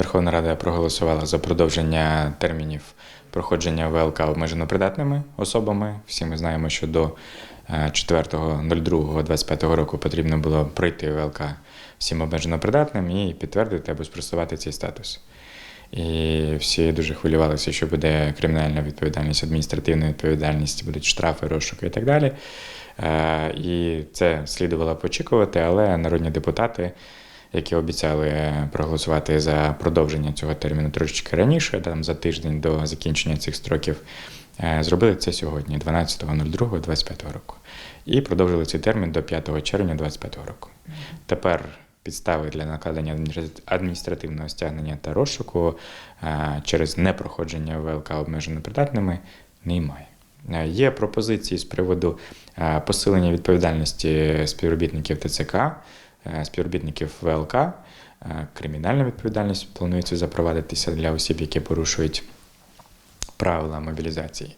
Верховна Рада проголосувала за продовження термінів проходження ВЛК обмежено придатними особами. Всі ми знаємо, що до е, 4.02.25 року потрібно було пройти ВЛК всім обмежено придатним і підтвердити або спростувати цей статус. І всі дуже хвилювалися, що буде кримінальна відповідальність, адміністративна відповідальність, будуть штрафи, розшуки і так далі. Е, І це слідувало почекувати, але народні депутати, які обіцяли проголосувати за продовження цього терміну трошечки раніше, там за тиждень до закінчення цих строків, е, зробили це сьогодні, 12.02.25 року. І продовжили цей термін до 5 червня 2025 року. Тепер підстави для накладення адміністративного стягнення та розшуку е, через непроходження ВЛК обмежено придатними немає. Е, Є пропозиції з приводу е, посилення відповідальності співробітників ТЦК, е, співробітників ВЛК. Е, Кримінальна відповідальність планується запровадитися для осіб, які порушують правила мобілізації.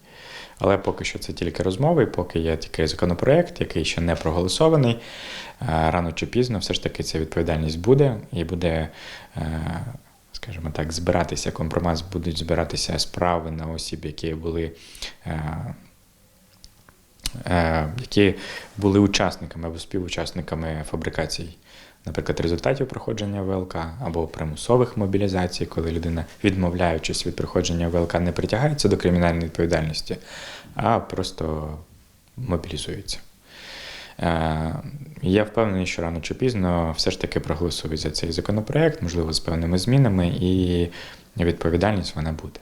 Але поки що це тільки розмови, поки є тільки законопроект, який ще не проголосований. Е, Рано чи пізно все ж таки ця відповідальність буде і буде, е, скажімо так, збиратися компромат, будуть збиратися справи на осіб, які були. Е, Які були учасниками або співучасниками фабрикацій, наприклад, результатів проходження ВЛК або примусових мобілізацій, коли людина, відмовляючись від проходження ВЛК, не притягається до кримінальної відповідальності, а просто мобілізується. Е, Я впевнений, що рано чи пізно все ж таки проголосують за цей законопроект, можливо, з певними змінами, і відповідальність вона буде.